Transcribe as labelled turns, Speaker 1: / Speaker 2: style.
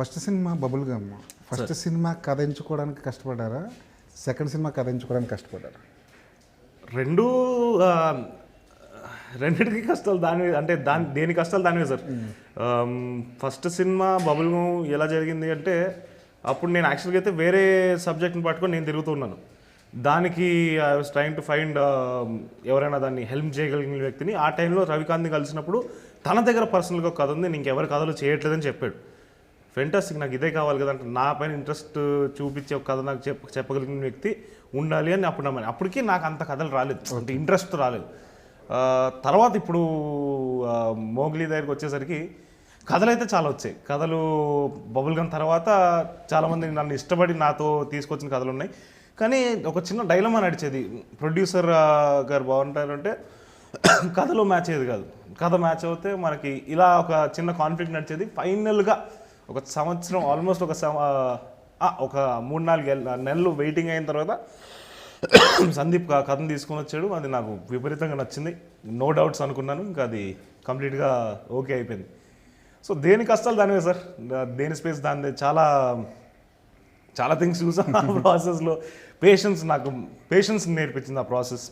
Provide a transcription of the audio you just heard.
Speaker 1: First cinema bubble gum first cinema కథ ఎంచుకోవడానికి కష్టపడ్డారా? Second cinema కథ ఎంచుకోవడానికి కష్టపడ్డారా?
Speaker 2: రెండు రెండిటికి కష్టాలు దాని అంటే దాని దేని కష్టాలు దానివే sir. First cinema bubble gum ఎలా జరిగింది అంటే అప్పుడు నేను యాక్చువల్గా అయితే వేరే సబ్జెక్ట్ని పట్టుకొని నేను తిరుగుతున్నాను దానికి I was trying to find ఎవరైనా దాన్ని హెల్ప్ చేయగలిగిన వ్యక్తిని. ఆ టైంలో రవికాంత్ని కలిసినప్పుడు తన దగ్గర పర్సనల్గా కథ ఉంది నేను ఎవరి కథలు చేయట్లేదని చెప్పాడు. ఫెంటాస్టిక్ నాకు ఇదే కావాలి కదా అంటే నా పైన ఇంట్రెస్ట్ చూపించే ఒక కథ నాకు చెప్ప చెప్పగలిగిన వ్యక్తి ఉండాలి అని అప్పుడు నమ్మాను. అప్పటికి నాకు అంత కథలు రాలేదు. అంటే ఇంట్రెస్ట్ రాలేదు. తర్వాత ఇప్పుడు మోగ్లీ దగ్గరికి వచ్చేసరికి కథలు అయితే చాలా వచ్చాయి. కథలు బబుల్ గమ్ తర్వాత చాలామంది నన్ను ఇష్టపడి నాతో తీసుకొచ్చిన కథలు ఉన్నాయి. కానీ ఒక చిన్న డైలమా నడిచేది. ప్రొడ్యూసర్ గారు బాగుంటారంటే కథలో మ్యాచ్ అయ్యేది కాదు. కథ మ్యాచ్ అవుతే మనకి ఇలా ఒక చిన్న కాన్ఫ్లిక్ట్ నడిచేది. ఫైనల్గా ఒక సంవత్సరం ఆల్మోస్ట్ ఒక ఒక మూడు నాలుగు నెలలు వెయిటింగ్ అయిన తర్వాత సందీప్ ఆ కథను తీసుకొని వచ్చాడు. అది నాకు విపరీతంగా నచ్చింది. నో డౌట్స్ అనుకున్నాను. ఇంకా అది కంప్లీట్గా ఓకే అయిపోయింది. సో దేని కష్టాలు దానివే సార్. దేని స్పేస్ దాని చాలా చాలా థింగ్స్ చూసాను ఆ ప్రాసెస్లో పేషెన్స్ నాకు పేషెన్స్ నేర్పించింది ఆ ప్రాసెస్